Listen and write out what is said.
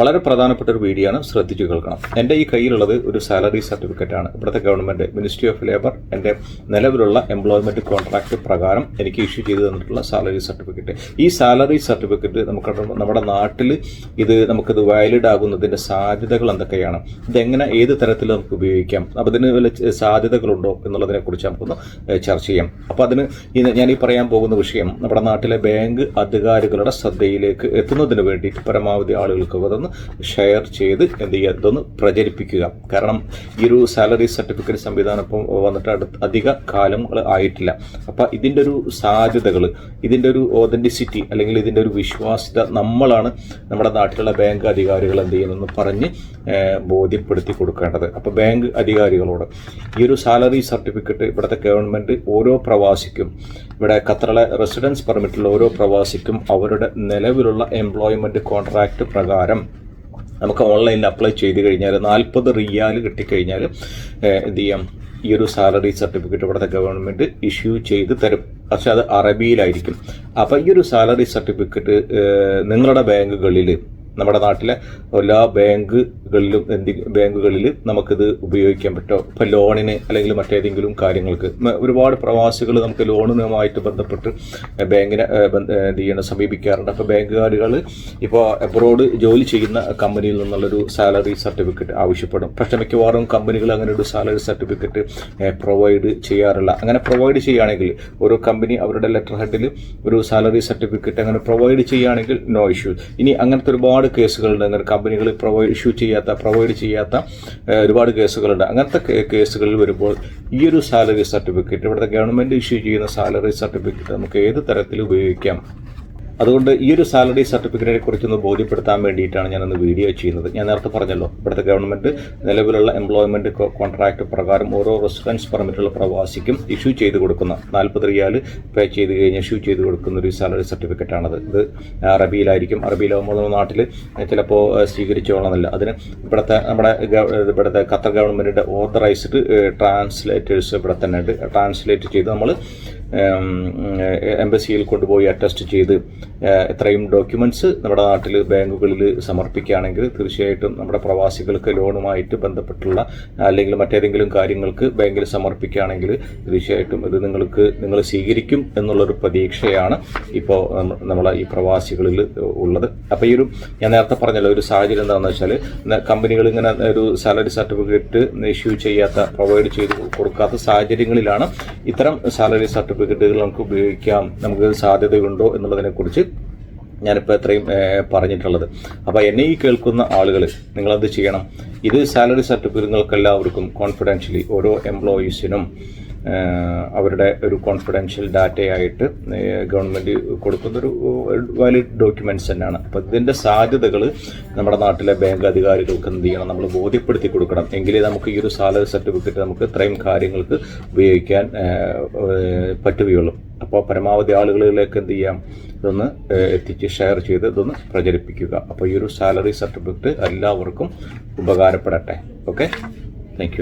വളരെ പ്രധാനപ്പെട്ട ഒരു വീഡിയോ ആണ് ശ്രദ്ധിച്ചു കേൾക്കണം. എന്റെ ഈ കയ്യിലുള്ളത് ഒരു സാലറി സർട്ടിഫിക്കറ്റ് ആണ്. ഇവിടുത്തെ ഗവൺമെന്റ് മിനിസ്ട്രി ഓഫ് ലേബർ എന്റെ നിലവിലുള്ള എംപ്ലോയ്മെന്റ് കോൺട്രാക്ട് പ്രകാരം എനിക്ക് ഇഷ്യൂ ചെയ്തു തന്നിട്ടുള്ള സാലറി സർട്ടിഫിക്കറ്റ് ഈ സാലറി സർട്ടിഫിക്കറ്റ് നമുക്ക് നമ്മുടെ നാട്ടിൽ ഇത് നമുക്കിത് വാലിഡ് ആകുന്നതിന്റെ സാധ്യതകൾ എന്തൊക്കെയാണ്? ഇതെങ്ങനെ ഏത് തരത്തിൽ നമുക്ക് ഉപയോഗിക്കാം? അപ്പോൾ ഇതിന് വല്ല സാധ്യതകളുണ്ടോ എന്നുള്ളതിനെക്കുറിച്ച് നമുക്കൊന്ന് ചർച്ച ചെയ്യാം. അപ്പോൾ അതിന് ഞാൻ ഈ പറയാൻ പോകുന്ന വിഷയം നമ്മുടെ നാട്ടിലെ ബാങ്ക് അധികാരികളുടെ ശ്രദ്ധയിലേക്ക് എത്തുന്നതിന് വേണ്ടിയിട്ട് പരമാവധി ആളുകൾക്ക് അതൊന്ന് ഷെയർ ചെയ്ത് എന്ത് ചെയ്യുക? ഇതൊന്ന് പ്രചരിപ്പിക്കുക. കാരണം ഈ ഒരു സാലറി സർട്ടിഫിക്കറ്റ് സംവിധാനം ഇപ്പം വന്നിട്ട് അടുത്ത് അധിക കാലങ്ങൾ ആയിട്ടില്ല. അപ്പം ഇതിന്റെ ഒരു സാധ്യതകൾ ഇതിന്റെ ഒരു ഓതന്റിസിറ്റി അല്ലെങ്കിൽ ഇതിന്റെ ഒരു വിശ്വാസ്യത നമ്മളാണ് നമ്മുടെ നാട്ടിലുള്ള ബാങ്ക് അധികാരികൾ എന്ത് ചെയ്യുന്നതെന്ന് പറഞ്ഞ് ബോധ്യപ്പെടുത്തി കൊടുക്കേണ്ടത്. അപ്പോൾ ബാങ്ക് അധികാരികളോട് ഈ ഒരു സാലറി സർട്ടിഫിക്കറ്റ് ഇവിടുത്തെ ഗവൺമെന്റ് ഓരോ പ്രവാസിക്കും ഇവിടെ ഖത്തറിലെ റെസിഡൻസ് പെർമിറ്റുള്ള ഓരോ പ്രവാസിക്കും അവരുടെ നിലവിലുള്ള എംപ്ലോയ്മെന്റ് കോൺട്രാക്റ്റ് പ്രകാരം നമുക്ക് ഓൺലൈനിൽ അപ്ലൈ ചെയ്ത് കഴിഞ്ഞാൽ നാൽപ്പത് റിയാൽ കിട്ടിക്കഴിഞ്ഞാൽ എന്ത് ചെയ്യാം? ഈ ഒരു സാലറി സർട്ടിഫിക്കറ്റ് ഇവിടുത്തെ ഗവൺമെന്റ് ഇഷ്യൂ ചെയ്ത് തരും. പക്ഷെ അത് അറബിയിലായിരിക്കും. അപ്പോൾ ഈ ഒരു സാലറി സർട്ടിഫിക്കറ്റ് നിങ്ങളുടെ ബാങ്കുകളിൽ നമ്മുടെ നാട്ടിലെ എല്ലാ ബാങ്കുകളിലും എന്തി ബാങ്കുകളിൽ നമുക്കിത് ഉപയോഗിക്കാൻ പറ്റും? ഇപ്പം ലോണിന് അല്ലെങ്കിൽ മറ്റേതെങ്കിലും കാര്യങ്ങൾക്ക്. ഒരുപാട് പ്രവാസികൾ നമുക്ക് ലോണുമായിട്ട് ബന്ധപ്പെട്ട് ബാങ്കിനെ എന്ത് ചെയ്യണം സമീപിക്കാറുണ്ട്. അപ്പോൾ ബാങ്കുകാരുകൾ ഇപ്പോൾ എബ്രോഡ് ജോലി ചെയ്യുന്ന കമ്പനിയിൽ നിന്നുള്ളൊരു സാലറി സർട്ടിഫിക്കറ്റ് ആവശ്യപ്പെടും. പക്ഷെ മിക്കവാറും കമ്പനികൾ അങ്ങനെ ഒരു സാലറി സർട്ടിഫിക്കറ്റ് പ്രൊവൈഡ് ചെയ്യാറില്ല. അങ്ങനെ പ്രൊവൈഡ് ചെയ്യുകയാണെങ്കിൽ ഓരോ കമ്പനി അവരുടെ ലെറ്റർ ഹെഡിൽ ഒരു സാലറി സർട്ടിഫിക്കറ്റ് അങ്ങനെ പ്രൊവൈഡ് ചെയ്യുകയാണെങ്കിൽ നോ ഇഷ്യൂ ഇനി അങ്ങനത്തെ ഒരുപാട് കേസുകളുണ്ട്. അങ്ങനെ കമ്പനികൾ പ്രൊവൈഡ് ഇഷ്യൂ ചെയ്യാത്ത പ്രൊവൈഡ് ചെയ്യാത്ത ഒരുപാട് കേസുകളുണ്ട്. അങ്ങനത്തെ കേസുകളിൽ വരുമ്പോൾ ഈ ഒരു സാലറി സർട്ടിഫിക്കറ്റ് ഇവിടുത്തെ ഗവൺമെന്റ് ഇഷ്യൂ ചെയ്യുന്ന സാലറി സർട്ടിഫിക്കറ്റ് നമുക്ക് ഏത് തരത്തിൽ ഉപയോഗിക്കാം? അതുകൊണ്ട് ഈ ഒരു സാലറി സർട്ടിഫിക്കറ്റിനെ കുറിച്ചൊന്ന് ബോധ്യപ്പെടുത്താൻ വേണ്ടിയിട്ടാണ് ഞാനൊന്ന് വീഡിയോ ചെയ്യുന്നത്. ഞാൻ നേരത്തെ പറഞ്ഞല്ലോ ഇവിടുത്തെ ഗവൺമെന്റ് നിലവിലുള്ള എംപ്ലോയ്മെന്റ് കോൺട്രാക്ട് പ്രകാരം ഓരോ റെസിഡൻസ് പെർമിറ്റുള്ള പ്രവാസിക്കും ഇഷ്യൂ ചെയ്ത് കൊടുക്കുന്ന നാൽപ്പത് റിയാൽ പേ ചെയ്ത് കഴിഞ്ഞ് ഇഷ്യൂ ചെയ്ത് കൊടുക്കുന്ന ഒരു സാലറി സർട്ടിഫിക്കറ്റ് ആണത്. ഇത് അറബിയിലായിരിക്കും. അറബിയിലാകുമ്പോൾ നമ്മുടെ നാട്ടിൽ ചിലപ്പോൾ സ്വീകരിച്ചോളണമെന്നില്ല അതിന് ഇവിടുത്തെ നമ്മുടെ ഇവിടുത്തെ ഖത്തർ ഗവൺമെന്റിന്റെ ഓതറൈസ്ഡ് ട്രാൻസ്ലേറ്റേഴ്സ് ഇവിടെ തന്നെ ഉണ്ട്. ട്രാൻസ്ലേറ്റ് ചെയ്ത് നമ്മൾ എംബസിയിൽ കൊണ്ടുപോയി അറ്റസ്റ്റ് ചെയ്ത് എത്രയും ഡോക്യുമെന്റ്സ് നമ്മുടെ നാട്ടിൽ ബാങ്കുകളിൽ സമർപ്പിക്കുകയാണെങ്കിൽ തീർച്ചയായിട്ടും നമ്മുടെ പ്രവാസികൾക്ക് ലോണുമായിട്ട് ബന്ധപ്പെട്ടുള്ള അല്ലെങ്കിൽ മറ്റേതെങ്കിലും കാര്യങ്ങൾക്ക് ബാങ്കിൽ സമർപ്പിക്കുകയാണെങ്കിൽ തീർച്ചയായിട്ടും ഇത് നിങ്ങൾക്ക് നിങ്ങൾ സ്വീകരിക്കും എന്നുള്ളൊരു പ്രതീക്ഷയാണ് ഇപ്പോൾ നമ്മളെ ഈ പ്രവാസികളിൽ ഉള്ളത്. അപ്പോൾ ഈ ഒരു ഞാൻ നേരത്തെ പറഞ്ഞല്ലോ ഒരു സാഹചര്യം എന്താണെന്ന് വെച്ചാൽ കമ്പനികൾ ഇങ്ങനെ ഒരു സാലറി സർട്ടിഫിക്കറ്റ് ഇഷ്യൂ ചെയ്യാത്ത പ്രൊവൈഡ് ചെയ്ത് കൊടുക്കാത്ത സാഹചര്യങ്ങളിലാണ് ഇത്തരം സാലറി സർട്ടിഫിക്കറ്റുകൾ നമുക്ക് ഉപയോഗിക്കാം നമുക്ക് സാധ്യതയുണ്ടോ എന്നുള്ളതിനെക്കുറിച്ച് ഞാനിപ്പോൾ എത്രയും പറഞ്ഞിട്ടുള്ളത്. അപ്പോൾ എന്നെ ഈ കേൾക്കുന്ന ആളുകൾ നിങ്ങളെന്ത് ചെയ്യണം? ഇത് സാലറി സർട്ടിഫിക്കറ്റുകൾക്ക് എല്ലാവർക്കും കോൺഫിഡൻഷ്യലി ഓരോ എംപ്ലോയീസിനും അവരുടെ ഒരു കോൺഫിഡൻഷ്യൽ ഡാറ്റയായിട്ട് ഗവൺമെന്റ് കൊടുക്കുന്നൊരു വാലിഡ് ഡോക്യുമെന്റ്സ് തന്നെയാണ്. അപ്പോൾ ഇതിന്റെ സാധ്യതകൾ നമ്മുടെ നാട്ടിലെ ബാങ്ക് അധികാരികൾക്ക് എന്ത് ചെയ്യണം നമ്മൾ ബോധ്യപ്പെടുത്തി കൊടുക്കണം. എങ്കിലേ നമുക്ക് ഈ ഒരു സാലറി സർട്ടിഫിക്കറ്റ് നമുക്ക് ഇത്രയും കാര്യങ്ങൾക്ക് ഉപയോഗിക്കാൻ പറ്റുകയുള്ളൂ. അപ്പോൾ പരമാവധി ആളുകളിലേക്ക് എന്ത് ചെയ്യാം ഇതൊന്ന് എത്തിച്ച് ഷെയർ ചെയ്ത് ഇതൊന്ന് പ്രചരിപ്പിക്കുക. അപ്പോൾ ഈ ഒരു സാലറി സർട്ടിഫിക്കറ്റ് എല്ലാവർക്കും ഉപകാരപ്പെടട്ടെ. Okay thank